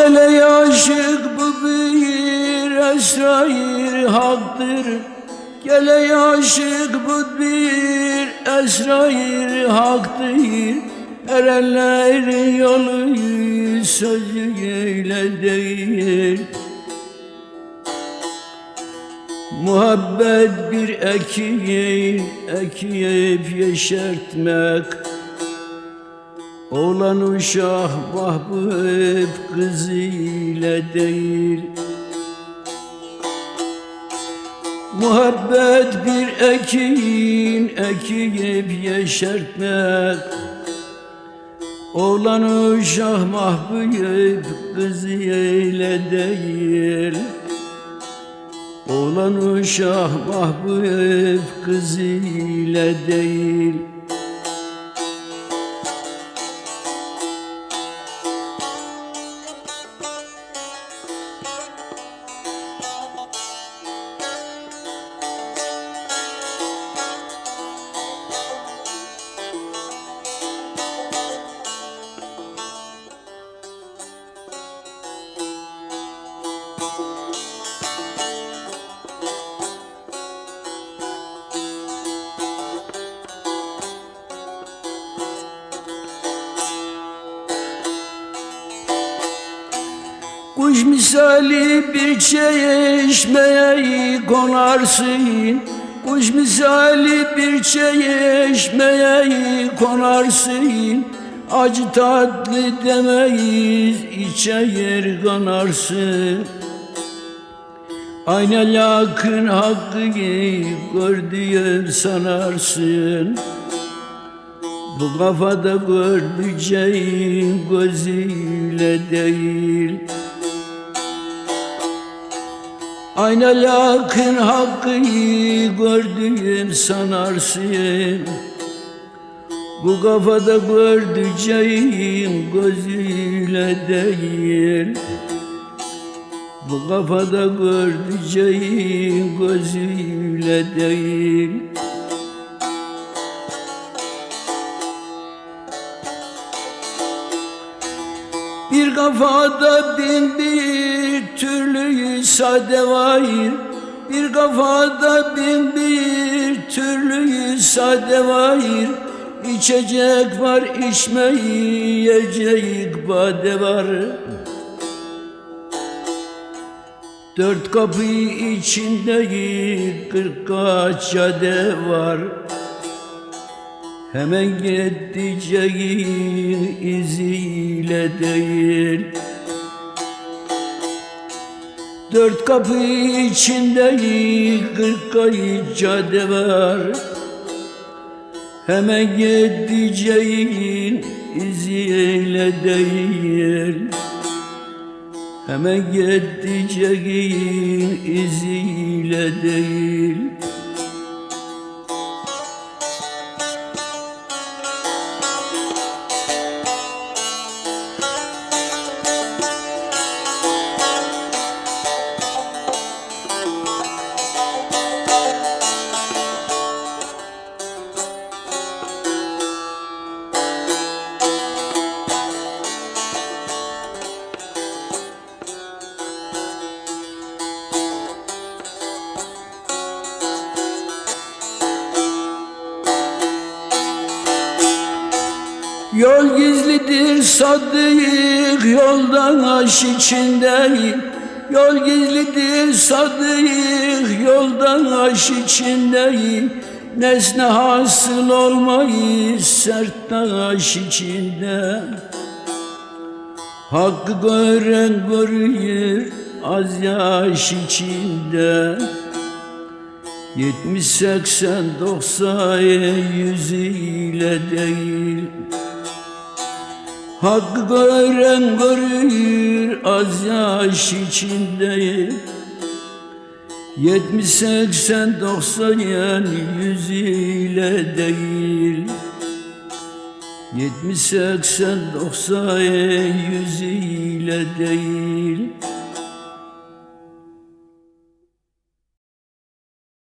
Gele aşık bu bir esrair haktır. Gele aşık bu bir esrair haktır. Erenlerin yolu sözüyle değil. Muhabbet bir ekiyip ekiyip yeşertmek Oğlan uşak mahbub kızı ile değil. Muhabbet bir ekin ekiyip yeşertmek. Oğlan uşak mahbub kızı ile değil. Oğlan uşak mahbub kızı ile değil Kuş misali bir çeşmeye konarsın. Kuş misali bir çeşmeye konarsın. Acı tatlı demeyiz içer kanarsın. Ayna yakın hakkı gördüğün sanarsın. Bu kafada gördüğün gözüyle değil Ayna yakın hakkı gördüğün sanarsın. Bu kafada gördüğün gözüyle değil. Bu kafada gördüğün gözüyle değil Bir kafada bin bir türlü sade var. Bir kafada bin bir türlü sade var. İçecek var içmeyecek bade var. Dört kapı içinde kırk kaç cade var. Hemen gideceğin iziyle değil. Dört kapı içinde kırk kayıt cadde var. Hemen gideceğin iziyle değil. Hemen gideceğin iziyle değil Yol gizlidir sadık yoldan aş içindeyim Yol gizlidir sadık yoldan aş içindeyim Nesne hasıl olmayız sert taş içinde. Hakkı gören görür az yaş içinde. Yetmiş, seksen, doksan, yüz ile değil Hakkı gören görür az yaş içinde. Yetmiş, seksen, doksan yani yüz ile değil. Yetmiş, seksen, doksan, yüz ile değil